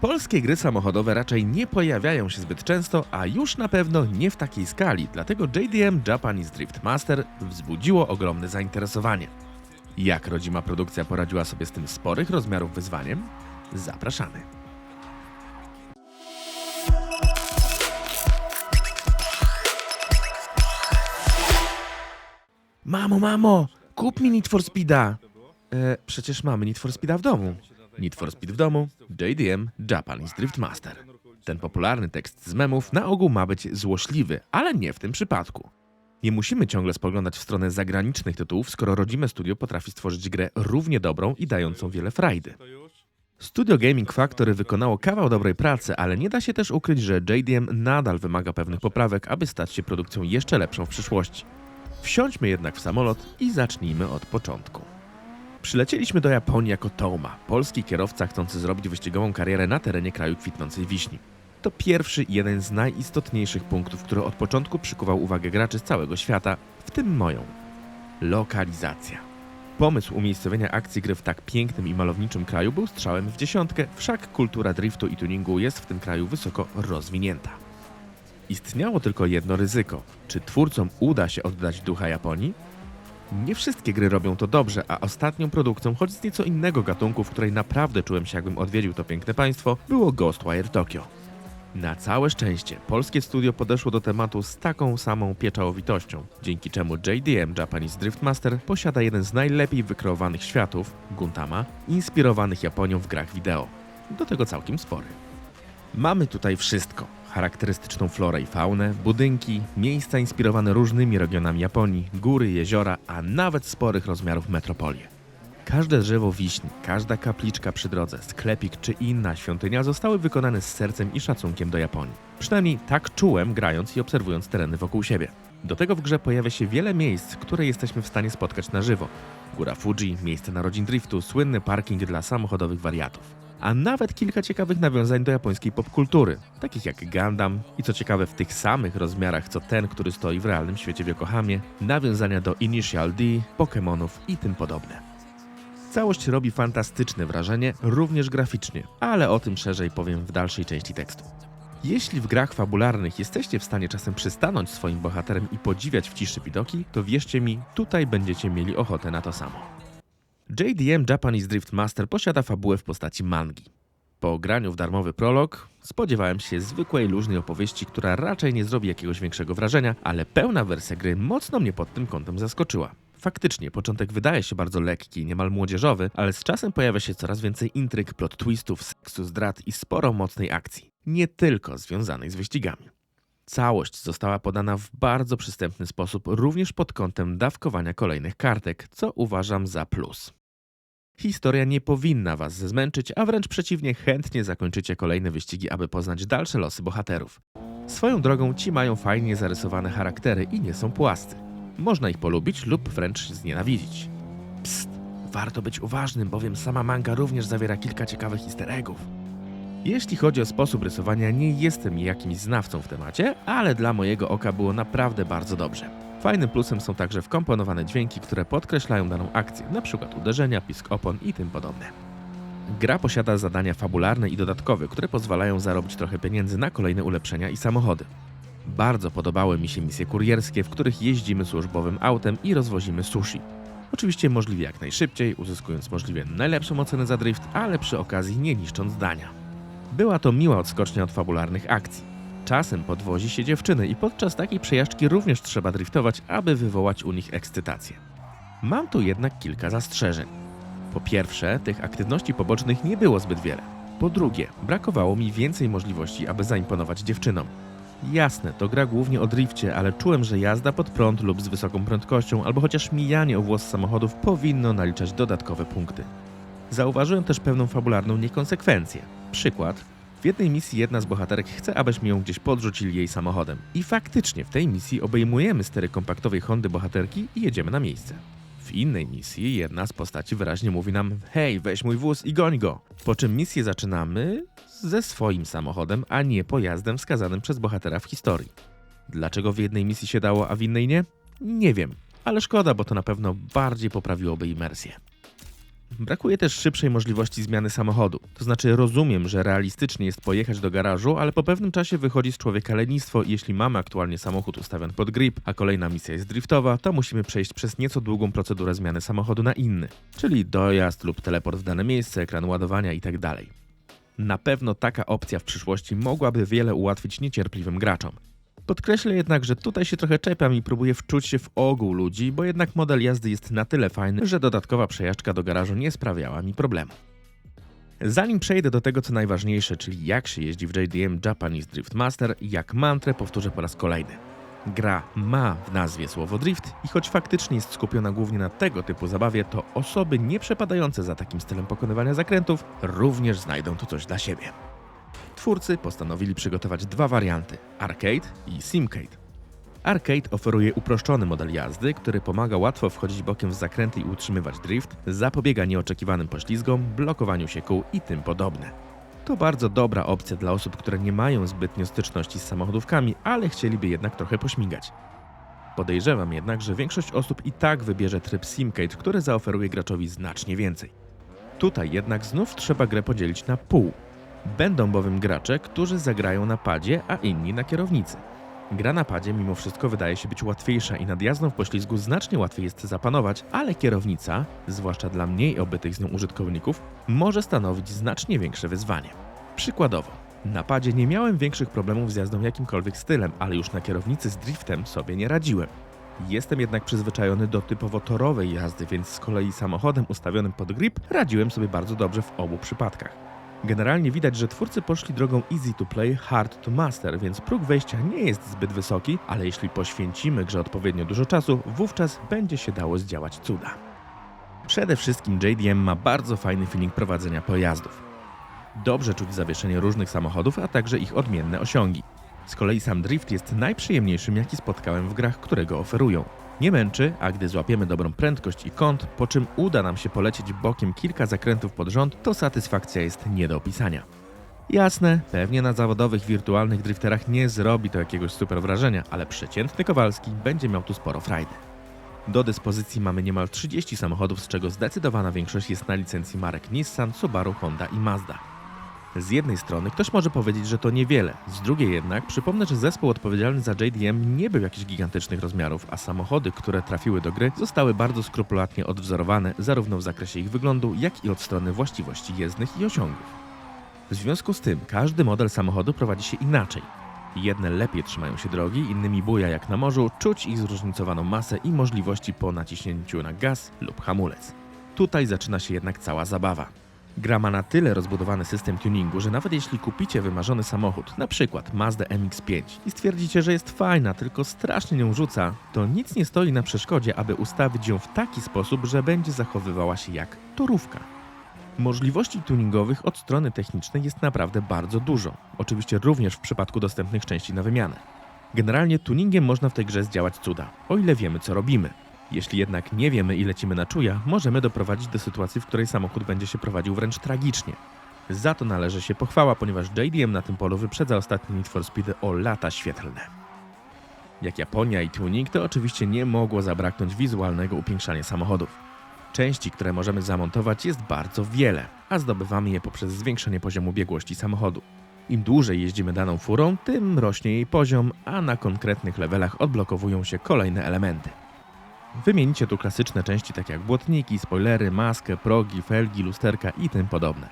Polskie gry samochodowe raczej nie pojawiają się zbyt często, a już na pewno nie w takiej skali, dlatego JDM Japanese Drift Master wzbudziło ogromne zainteresowanie. Jak rodzima produkcja poradziła sobie z tym sporych rozmiarów wyzwaniem? Zapraszamy. Mamo, mamo, kup mi Need for Speeda. E, przecież mamy Need for Speeda w domu. Need for Speed w domu, JDM Japanese Drift Master. Ten popularny tekst z memów na ogół ma być złośliwy, ale nie w tym przypadku. Nie musimy ciągle spoglądać w stronę zagranicznych tytułów, skoro rodzime studio potrafi stworzyć grę równie dobrą i dającą wiele frajdy. Studio Gaming Factory wykonało kawał dobrej pracy, ale nie da się też ukryć, że JDM nadal wymaga pewnych poprawek, aby stać się produkcją jeszcze lepszą w przyszłości. Wsiądźmy jednak w samolot i zacznijmy od początku. Przylecieliśmy do Japonii jako Toma, polski kierowca chcący zrobić wyścigową karierę na terenie kraju kwitnącej wiśni. To pierwszy i jeden z najistotniejszych punktów, który od początku przykuwał uwagę graczy z całego świata, w tym moją. Lokalizacja. Pomysł umiejscowienia akcji gry w tak pięknym i malowniczym kraju był strzałem w dziesiątkę, wszak kultura driftu i tuningu jest w tym kraju wysoko rozwinięta. Istniało tylko jedno ryzyko. Czy twórcom uda się oddać ducha Japonii? Nie wszystkie gry robią to dobrze, a ostatnią produkcją, choć z nieco innego gatunku, w której naprawdę czułem się jakbym odwiedził to piękne państwo, było Ghostwire Tokyo. Na całe szczęście, polskie studio podeszło do tematu z taką samą pieczołowitością, dzięki czemu JDM Japanese Drift Master posiada jeden z najlepiej wykreowanych światów, Guntama, inspirowanych Japonią w grach wideo. Do tego całkiem spory. Mamy tutaj wszystko. Charakterystyczną florę i faunę, budynki, miejsca inspirowane różnymi regionami Japonii, góry, jeziora, a nawet sporych rozmiarów metropolie. Każde drzewo wiśni, każda kapliczka przy drodze, sklepik czy inna świątynia zostały wykonane z sercem i szacunkiem do Japonii. Przynajmniej tak czułem, grając i obserwując tereny wokół siebie. Do tego w grze pojawia się wiele miejsc, które jesteśmy w stanie spotkać na żywo. Góra Fuji, miejsce narodzin driftu, słynny parking dla samochodowych wariatów a nawet kilka ciekawych nawiązań do japońskiej popkultury, takich jak Gundam i co ciekawe w tych samych rozmiarach co ten, który stoi w realnym świecie w Yokohamie, nawiązania do Initial D, Pokémonów i tym podobne. Całość robi fantastyczne wrażenie, również graficznie, ale o tym szerzej powiem w dalszej części tekstu. Jeśli w grach fabularnych jesteście w stanie czasem przystanąć swoim bohaterem i podziwiać w ciszy widoki, to wierzcie mi, tutaj będziecie mieli ochotę na to samo. JDM Japanese Drift Master posiada fabułę w postaci mangi. Po graniu w darmowy prolog spodziewałem się zwykłej, luźnej opowieści, która raczej nie zrobi jakiegoś większego wrażenia, ale pełna wersja gry mocno mnie pod tym kątem zaskoczyła. Faktycznie, początek wydaje się bardzo lekki, niemal młodzieżowy, ale z czasem pojawia się coraz więcej intryg, plot twistów, seksu, zdrad i sporo mocnej akcji. Nie tylko związanej z wyścigami. Całość została podana w bardzo przystępny sposób, również pod kątem dawkowania kolejnych kartek, co uważam za plus. Historia nie powinna was zmęczyć, a wręcz przeciwnie, chętnie zakończycie kolejne wyścigi, aby poznać dalsze losy bohaterów. Swoją drogą ci mają fajnie zarysowane charaktery i nie są płascy. Można ich polubić lub wręcz znienawidzić. Psst, warto być uważnym, bowiem sama manga również zawiera kilka ciekawych easter eggów. Jeśli chodzi o sposób rysowania, nie jestem jakimś znawcą w temacie, ale dla mojego oka było naprawdę bardzo dobrze. Fajnym plusem są także wkomponowane dźwięki, które podkreślają daną akcję, np. uderzenia, pisk opon i tym podobne. Gra posiada zadania fabularne i dodatkowe, które pozwalają zarobić trochę pieniędzy na kolejne ulepszenia i samochody. Bardzo podobały mi się misje kurierskie, w których jeździmy służbowym autem i rozwozimy sushi. Oczywiście możliwie jak najszybciej, uzyskując możliwie najlepszą ocenę za drift, ale przy okazji nie niszcząc zdania. Była to miła odskocznia od fabularnych akcji. Czasem podwozi się dziewczyny i podczas takiej przejażdżki również trzeba driftować, aby wywołać u nich ekscytację. Mam tu jednak kilka zastrzeżeń. Po pierwsze, tych aktywności pobocznych nie było zbyt wiele. Po drugie, brakowało mi więcej możliwości, aby zaimponować dziewczynom. Jasne, to gra głównie o drifcie, ale czułem, że jazda pod prąd lub z wysoką prędkością, albo chociaż mijanie o włos samochodów powinno naliczać dodatkowe punkty. Zauważyłem też pewną fabularną niekonsekwencję. Przykład. W jednej misji jedna z bohaterek chce, abyśmy ją gdzieś podrzucili jej samochodem. I faktycznie w tej misji obejmujemy stery kompaktowej Hondy bohaterki i jedziemy na miejsce. W innej misji jedna z postaci wyraźnie mówi nam: Hej, weź mój wóz i goń go. Po czym misję zaczynamy ze swoim samochodem, a nie pojazdem wskazanym przez bohatera w historii. Dlaczego w jednej misji się dało, a w innej nie? Nie wiem, ale szkoda, bo to na pewno bardziej poprawiłoby imersję. Brakuje też szybszej możliwości zmiany samochodu. To znaczy rozumiem, że realistycznie jest pojechać do garażu, ale po pewnym czasie wychodzi z człowieka lenistwo i jeśli mamy aktualnie samochód ustawiony pod grip, a kolejna misja jest driftowa, to musimy przejść przez nieco długą procedurę zmiany samochodu na inny, czyli dojazd lub teleport w dane miejsce, ekran ładowania itd. Na pewno taka opcja w przyszłości mogłaby wiele ułatwić niecierpliwym graczom. Podkreślę jednak, że tutaj się trochę czepiam i próbuję wczuć się w ogół ludzi, bo jednak model jazdy jest na tyle fajny, że dodatkowa przejażdżka do garażu nie sprawiała mi problemu. Zanim przejdę do tego, co najważniejsze, czyli jak się jeździ w JDM Japanese Drift Master, jak mantrę powtórzę po raz kolejny. Gra ma w nazwie słowo drift i choć faktycznie jest skupiona głównie na tego typu zabawie, to osoby nie przepadające za takim stylem pokonywania zakrętów również znajdą tu coś dla siebie. Twórcy postanowili przygotować dwa warianty: Arcade i Simcade. Arcade oferuje uproszczony model jazdy, który pomaga łatwo wchodzić bokiem w zakręty i utrzymywać drift, zapobiega nieoczekiwanym poślizgom, blokowaniu się kół i tym podobne. To bardzo dobra opcja dla osób, które nie mają zbytnio styczności z samochodówkami, ale chcieliby jednak trochę pośmigać. Podejrzewam jednak, że większość osób i tak wybierze tryb Simcade, który zaoferuje graczowi znacznie więcej. Tutaj jednak znów trzeba grę podzielić na pół. Będą bowiem gracze, którzy zagrają na padzie, a inni na kierownicy. Gra na padzie mimo wszystko wydaje się być łatwiejsza i nad jazdą w poślizgu znacznie łatwiej jest zapanować, ale kierownica, zwłaszcza dla mniej obytych z nią użytkowników, może stanowić znacznie większe wyzwanie. Przykładowo, na padzie nie miałem większych problemów z jazdą jakimkolwiek stylem, ale już na kierownicy z driftem sobie nie radziłem. Jestem jednak przyzwyczajony do typowo torowej jazdy, więc z kolei samochodem ustawionym pod grip radziłem sobie bardzo dobrze w obu przypadkach. Generalnie widać, że twórcy poszli drogą easy to play, hard to master, więc próg wejścia nie jest zbyt wysoki, ale jeśli poświęcimy grze odpowiednio dużo czasu, wówczas będzie się dało zdziałać cuda. Przede wszystkim JDM ma bardzo fajny feeling prowadzenia pojazdów. Dobrze czuć zawieszenie różnych samochodów, a także ich odmienne osiągi. Z kolei sam drift jest najprzyjemniejszym, jaki spotkałem w grach, które go oferują. Nie męczy, a gdy złapiemy dobrą prędkość i kąt, po czym uda nam się polecieć bokiem kilka zakrętów pod rząd, to satysfakcja jest nie do opisania. Jasne, pewnie na zawodowych wirtualnych drifterach nie zrobi to jakiegoś super wrażenia, ale przeciętny Kowalski będzie miał tu sporo frajdy. Do dyspozycji mamy niemal 30 samochodów, z czego zdecydowana większość jest na licencji marek Nissan, Subaru, Honda i Mazda. Z jednej strony ktoś może powiedzieć, że to niewiele, z drugiej jednak przypomnę, że zespół odpowiedzialny za JDM nie był jakichś gigantycznych rozmiarów, a samochody, które trafiły do gry, zostały bardzo skrupulatnie odwzorowane zarówno w zakresie ich wyglądu, jak i od strony właściwości jezdnych i osiągów. W związku z tym każdy model samochodu prowadzi się inaczej. Jedne lepiej trzymają się drogi, innymi buja jak na morzu, czuć ich zróżnicowaną masę i możliwości po naciśnięciu na gaz lub hamulec. Tutaj zaczyna się jednak cała zabawa. Gra ma na tyle rozbudowany system tuningu, że nawet jeśli kupicie wymarzony samochód, przykład Mazda MX-5 i stwierdzicie, że jest fajna, tylko strasznie nią rzuca, to nic nie stoi na przeszkodzie, aby ustawić ją w taki sposób, że będzie zachowywała się jak torówka. Możliwości tuningowych od strony technicznej jest naprawdę bardzo dużo, oczywiście również w przypadku dostępnych części na wymianę. Generalnie tuningiem można w tej grze zdziałać cuda, o ile wiemy co robimy. Jeśli jednak nie wiemy i lecimy na czuja, możemy doprowadzić do sytuacji, w której samochód będzie się prowadził wręcz tragicznie. Za to należy się pochwała, ponieważ JDM na tym polu wyprzedza ostatni Need for Speed o lata świetlne. Jak Japonia i tuning, to oczywiście nie mogło zabraknąć wizualnego upiększania samochodów. Części, które możemy zamontować jest bardzo wiele, a zdobywamy je poprzez zwiększenie poziomu biegłości samochodu. Im dłużej jeździmy daną furą, tym rośnie jej poziom, a na konkretnych levelach odblokowują się kolejne elementy. Wymienicie tu klasyczne części takie jak błotniki, spoilery, maskę, progi, felgi, lusterka i tym podobne.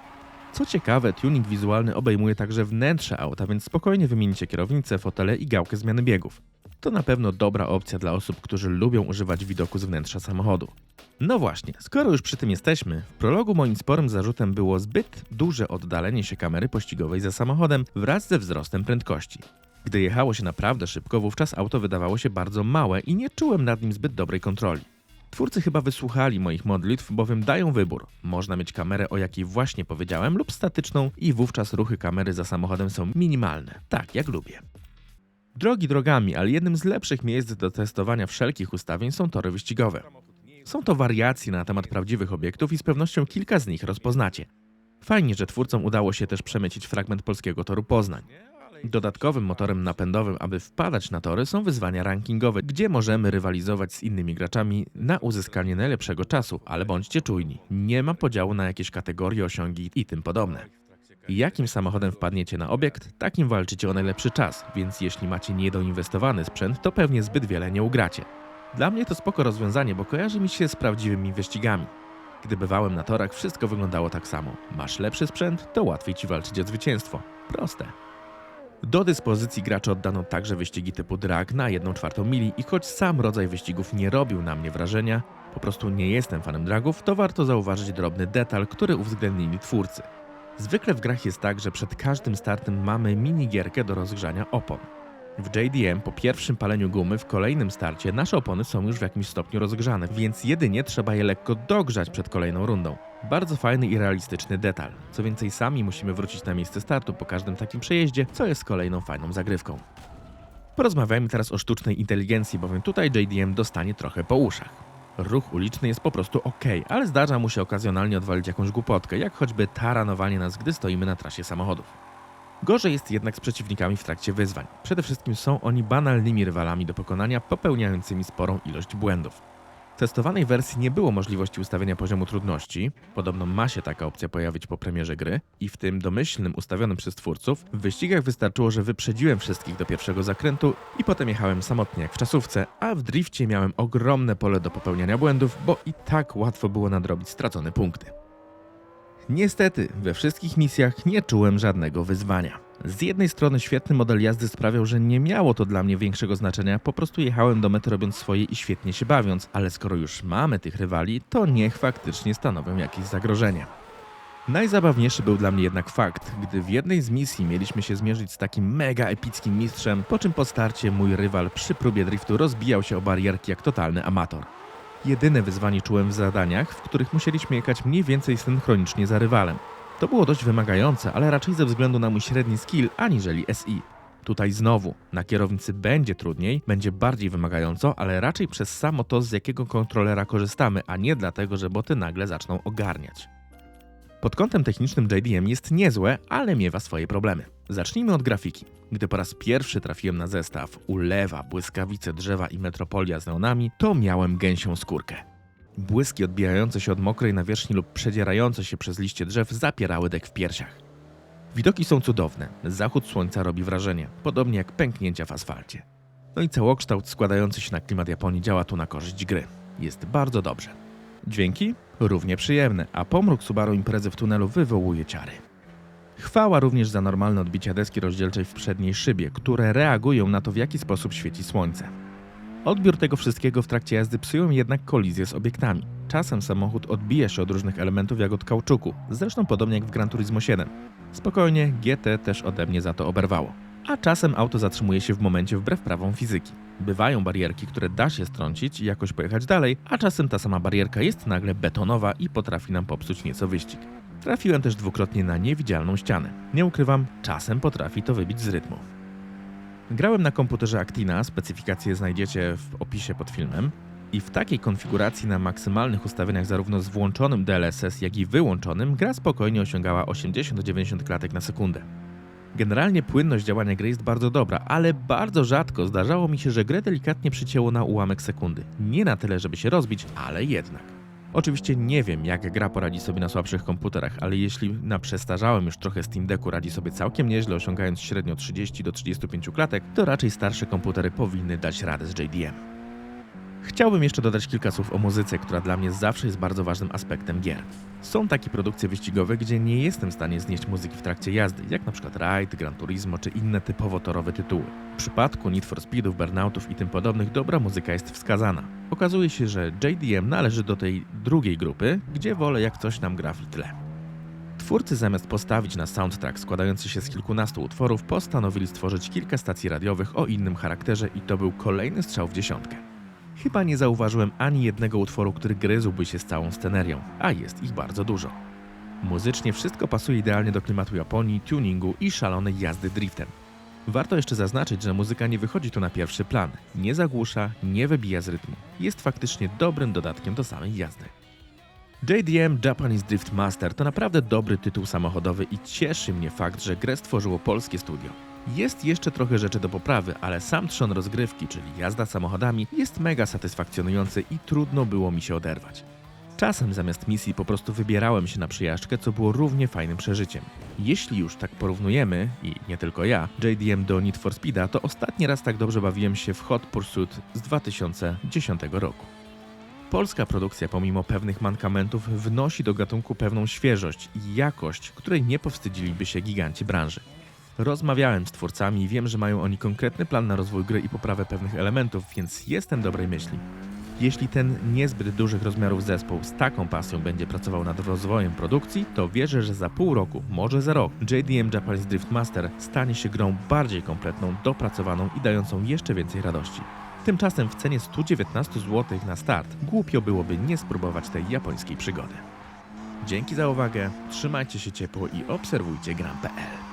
Co ciekawe, tuning wizualny obejmuje także wnętrze auta, więc spokojnie wymienicie kierownicę, fotele i gałkę zmiany biegów. To na pewno dobra opcja dla osób, którzy lubią używać widoku z wnętrza samochodu. No właśnie, skoro już przy tym jesteśmy, w prologu moim sporym zarzutem było zbyt duże oddalenie się kamery pościgowej za samochodem wraz ze wzrostem prędkości. Gdy jechało się naprawdę szybko, wówczas auto wydawało się bardzo małe i nie czułem nad nim zbyt dobrej kontroli. Twórcy chyba wysłuchali moich modlitw, bowiem dają wybór. Można mieć kamerę, o jakiej właśnie powiedziałem, lub statyczną i wówczas ruchy kamery za samochodem są minimalne, tak jak lubię. Drogi drogami, ale jednym z lepszych miejsc do testowania wszelkich ustawień są tory wyścigowe. Są to wariacje na temat prawdziwych obiektów i z pewnością kilka z nich rozpoznacie. Fajnie, że twórcom udało się też przemycić fragment polskiego toru Poznań. Dodatkowym motorem napędowym, aby wpadać na tory, są wyzwania rankingowe, gdzie możemy rywalizować z innymi graczami na uzyskanie najlepszego czasu, ale bądźcie czujni. Nie ma podziału na jakieś kategorie, osiągi i tym podobne. Jakim samochodem wpadniecie na obiekt, takim walczycie o najlepszy czas, więc jeśli macie niedoinwestowany sprzęt, to pewnie zbyt wiele nie ugracie. Dla mnie to spoko rozwiązanie, bo kojarzy mi się z prawdziwymi wyścigami. Gdy bywałem na torach, wszystko wyglądało tak samo. Masz lepszy sprzęt, to łatwiej ci walczyć o zwycięstwo. Proste. Do dyspozycji graczy oddano także wyścigi typu drag na 1 czwartą mili i choć sam rodzaj wyścigów nie robił na mnie wrażenia, po prostu nie jestem fanem dragów, to warto zauważyć drobny detal, który uwzględnili twórcy. Zwykle w grach jest tak, że przed każdym startem mamy minigierkę do rozgrzania opon. W JDM po pierwszym paleniu gumy w kolejnym starcie nasze opony są już w jakimś stopniu rozgrzane, więc jedynie trzeba je lekko dogrzać przed kolejną rundą. Bardzo fajny i realistyczny detal. Co więcej, sami musimy wrócić na miejsce startu po każdym takim przejeździe, co jest kolejną fajną zagrywką. Porozmawiajmy teraz o sztucznej inteligencji, bowiem tutaj JDM dostanie trochę po uszach. Ruch uliczny jest po prostu ok, ale zdarza mu się okazjonalnie odwalić jakąś głupotkę, jak choćby taranowanie nas, gdy stoimy na trasie samochodów. Gorzej jest jednak z przeciwnikami w trakcie wyzwań. Przede wszystkim są oni banalnymi rywalami do pokonania, popełniającymi sporą ilość błędów. Testowanej wersji nie było możliwości ustawienia poziomu trudności, podobno ma się taka opcja pojawić po premierze gry, i w tym domyślnym ustawionym przez twórców, w wyścigach wystarczyło, że wyprzedziłem wszystkich do pierwszego zakrętu i potem jechałem samotnie jak w czasówce, a w drifcie miałem ogromne pole do popełniania błędów, bo i tak łatwo było nadrobić stracone punkty. Niestety, we wszystkich misjach nie czułem żadnego wyzwania. Z jednej strony świetny model jazdy sprawiał, że nie miało to dla mnie większego znaczenia, po prostu jechałem do mety robiąc swoje i świetnie się bawiąc, ale skoro już mamy tych rywali, to niech faktycznie stanowią jakieś zagrożenie. Najzabawniejszy był dla mnie jednak fakt, gdy w jednej z misji mieliśmy się zmierzyć z takim mega epickim mistrzem, po czym po starcie mój rywal przy próbie driftu rozbijał się o barierki jak totalny amator. Jedyne wyzwanie czułem w zadaniach, w których musieliśmy jechać mniej więcej synchronicznie za rywalem. To było dość wymagające, ale raczej ze względu na mój średni skill aniżeli SI. Tutaj znowu, na kierownicy będzie trudniej, będzie bardziej wymagająco, ale raczej przez samo to, z jakiego kontrolera korzystamy, a nie dlatego, że boty nagle zaczną ogarniać. Pod kątem technicznym JDM jest niezłe, ale miewa swoje problemy. Zacznijmy od grafiki. Gdy po raz pierwszy trafiłem na zestaw Ulewa, Błyskawice Drzewa i Metropolia z neonami, to miałem gęsią skórkę. Błyski odbijające się od mokrej nawierzchni lub przedzierające się przez liście drzew zapierały dek w piersiach. Widoki są cudowne, zachód słońca robi wrażenie, podobnie jak pęknięcia w asfalcie. No i całokształt składający się na klimat Japonii działa tu na korzyść gry. Jest bardzo dobrze. Dźwięki? Równie przyjemne, a pomruk Subaru imprezy w tunelu wywołuje ciary. Chwała również za normalne odbicia deski rozdzielczej w przedniej szybie, które reagują na to, w jaki sposób świeci słońce. Odbiór tego wszystkiego w trakcie jazdy psują jednak kolizje z obiektami. Czasem samochód odbija się od różnych elementów jak od kauczuku, zresztą podobnie jak w Gran Turismo 7. Spokojnie, GT też ode mnie za to oberwało. A czasem auto zatrzymuje się w momencie wbrew prawom fizyki. Bywają barierki, które da się strącić i jakoś pojechać dalej, a czasem ta sama barierka jest nagle betonowa i potrafi nam popsuć nieco wyścig. Trafiłem też dwukrotnie na niewidzialną ścianę. Nie ukrywam, czasem potrafi to wybić z rytmu. Grałem na komputerze Actina, specyfikację znajdziecie w opisie pod filmem. I w takiej konfiguracji na maksymalnych ustawieniach zarówno z włączonym DLSS, jak i wyłączonym, gra spokojnie osiągała 80-90 klatek na sekundę. Generalnie płynność działania gry jest bardzo dobra, ale bardzo rzadko zdarzało mi się, że grę delikatnie przycięło na ułamek sekundy. Nie na tyle, żeby się rozbić, ale jednak. Oczywiście nie wiem, jak gra poradzi sobie na słabszych komputerach, ale jeśli na przestarzałym już trochę Steam Decku radzi sobie całkiem nieźle, osiągając średnio 30 do 35 klatek, to raczej starsze komputery powinny dać radę z JDM. Chciałbym jeszcze dodać kilka słów o muzyce, która dla mnie zawsze jest bardzo ważnym aspektem gier. Są takie produkcje wyścigowe, gdzie nie jestem w stanie znieść muzyki w trakcie jazdy, jak na przykład Ride, Gran Turismo czy inne typowo torowe tytuły. W przypadku Need for Speedów, Burnoutów i tym podobnych dobra muzyka jest wskazana. Okazuje się, że JDM należy do tej drugiej grupy, gdzie wolę jak coś nam gra w tle. Twórcy zamiast postawić na soundtrack składający się z kilkunastu utworów, postanowili stworzyć kilka stacji radiowych o innym charakterze i to był kolejny strzał w dziesiątkę. Chyba nie zauważyłem ani jednego utworu, który gryzłby się z całą scenerią, a jest ich bardzo dużo. Muzycznie wszystko pasuje idealnie do klimatu Japonii, tuningu i szalonej jazdy driftem. Warto jeszcze zaznaczyć, że muzyka nie wychodzi tu na pierwszy plan, nie zagłusza, nie wybija z rytmu. Jest faktycznie dobrym dodatkiem do samej jazdy. JDM Japanese Drift Master to naprawdę dobry tytuł samochodowy i cieszy mnie fakt, że grę stworzyło polskie studio. Jest jeszcze trochę rzeczy do poprawy, ale sam trzon rozgrywki, czyli jazda samochodami, jest mega satysfakcjonujący i trudno było mi się oderwać. Czasem zamiast misji po prostu wybierałem się na przyjażdżkę, co było równie fajnym przeżyciem. Jeśli już tak porównujemy, i nie tylko ja, JDM do Need for Speeda, to ostatni raz tak dobrze bawiłem się w Hot Pursuit z 2010 roku. Polska produkcja pomimo pewnych mankamentów wnosi do gatunku pewną świeżość i jakość, której nie powstydziliby się giganci branży. Rozmawiałem z twórcami i wiem, że mają oni konkretny plan na rozwój gry i poprawę pewnych elementów, więc jestem dobrej myśli. Jeśli ten niezbyt dużych rozmiarów zespół z taką pasją będzie pracował nad rozwojem produkcji, to wierzę, że za pół roku, może za rok, JDM Japanese Drift Master stanie się grą bardziej kompletną, dopracowaną i dającą jeszcze więcej radości. Tymczasem w cenie 119 zł na start głupio byłoby nie spróbować tej japońskiej przygody. Dzięki za uwagę, trzymajcie się ciepło i obserwujcie gram.pl.